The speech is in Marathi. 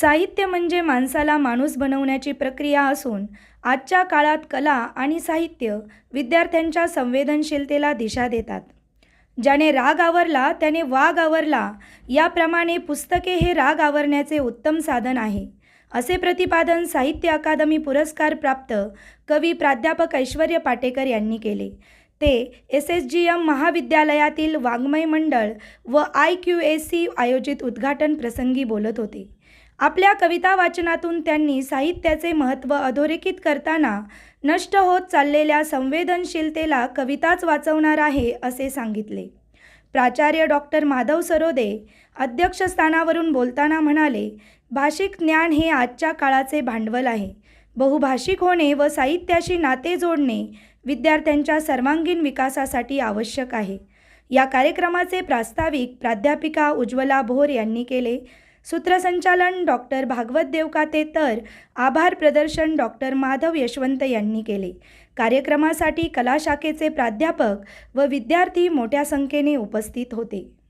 साहित्य म्हणजे माणसाला माणूस बनवण्याची प्रक्रिया असून आजच्या काळात कला आणि साहित्य विद्यार्थ्यांच्या संवेदनशीलतेला दिशा देतात. ज्याने राग आवरला त्याने वाघ आवरला याप्रमाणे पुस्तके हे राग आवरण्याचे उत्तम साधन आहे. असे प्रतिपादन साहित्य अकादमी पुरस्कार प्राप्त कवी प्राध्यापक ऐश्वर्य पाटेकर यांनी केले. ते एस एस जी एम महाविद्यालयातील वाङ्मय मंडळ व आय क्यू ए सी आयोजित उद्घाटन प्रसंगी बोलत होते. आपल्या कविता वाचनातून त्यांनी साहित्याचे महत्त्व अधोरेखित करताना नष्ट होत चाललेल्या संवेदनशीलतेला कविताच वाचवणार आहे असे सांगितले. प्राचार्य डॉक्टर माधव सरोदे अध्यक्षस्थानावरून बोलताना म्हणाले भाषिक ज्ञान हे आजच्या काळाचे भांडवल आहे. बहुभाषिक होणे व साहित्याशी नाते जोडणे विद्यार्थ्यांच्या सर्वांगीण विकासासाठी आवश्यक आहे. या कार्यक्रमाचे प्रास्ताविक प्राध्यापिका उज्ज्वला भोर यांनी केले. सूत्रसंचालन डॉक्टर भागवत देवकाते तर आभार प्रदर्शन डॉक्टर माधव यशवंत यांनी केले. कार्यक्रमासाठी कला शाखेचे प्राध्यापक व विद्यार्थी मोठ्या संख्येने उपस्थित होते.